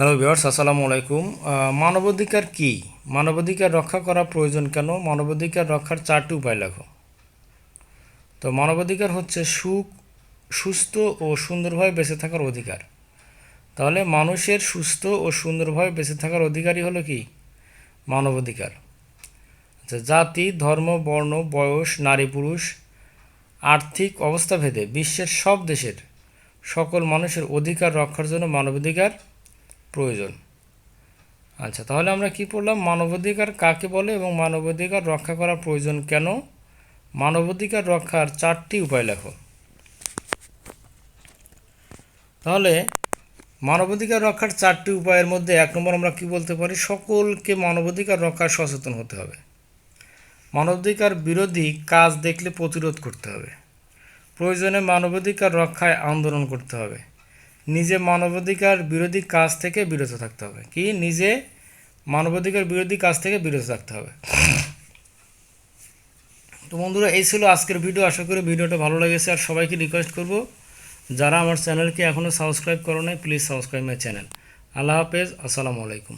Hello viewers, আসসালামু আলাইকুম। মানবাধিকার কি? মানবাধিকার রক্ষা করা প্রয়োজন কেন? মানবাধিকার রক্ষার চারটি উপায় লেখো। তো মানবাধিকার হচ্ছে সুখ, সুস্থ ও সুন্দরভাবে বেঁচে থাকার অধিকার। তাহলে মানুষের সুস্থ ও সুন্দরভাবে বেঁচে থাকার অধিকারই হলো কি? মানবাধিকার। আচ্ছা জাতি, ধর্ম, বর্ণ, বয়স, নারী, পুরুষ, আর্থিক অবস্থা ভেদে বিশ্বের সব দেশের সকল মানুষের অধিকার রক্ষার জন্য মানবাধিকার প্রয়োজন। আচ্ছা তাহলে আমরা কি পড়লাম? মানবাধিকার কাকে বলে এবং মানবাধিকার রক্ষা করা প্রয়োজন কেন? মানবাধিকার রক্ষার চারটি উপায় লেখো। তাহলে, মানবাধিকার রক্ষার চারটি উপায়ের মধ্যে এক নম্বর আমরা কি বলতে পারি? সকলকে মানবাধিকার রক্ষায় সচেতন হতে হবে। মানবাধিকার বিরোধী কাজ দেখলে প্রতিরোধ করতে হবে। প্রয়োজনে মানবাধিকার রক্ষায় আন্দোলন করতে হবে। নিজে মানবাধিকার বিরোধী কাজ থেকে বিরত থাকতে হবে। কি? নিজে মানবাধিকার বিরোধী কাজ থেকে বিরত থাকতে হবে। তো বন্ধুরা, এই ছিল আজকের ভিডিও। আশা করি ভিডিওটা ভালো লেগেছে। আর সবাইকে রিকোয়েস্ট করব, যারা আমার চ্যানেলকে এখনও সাবস্ক্রাইব করো নাই প্লিজ সাবস্ক্রাইব মাই চ্যানেল আল্লাহ হাফেজ। আসসালামু আলাইকুম।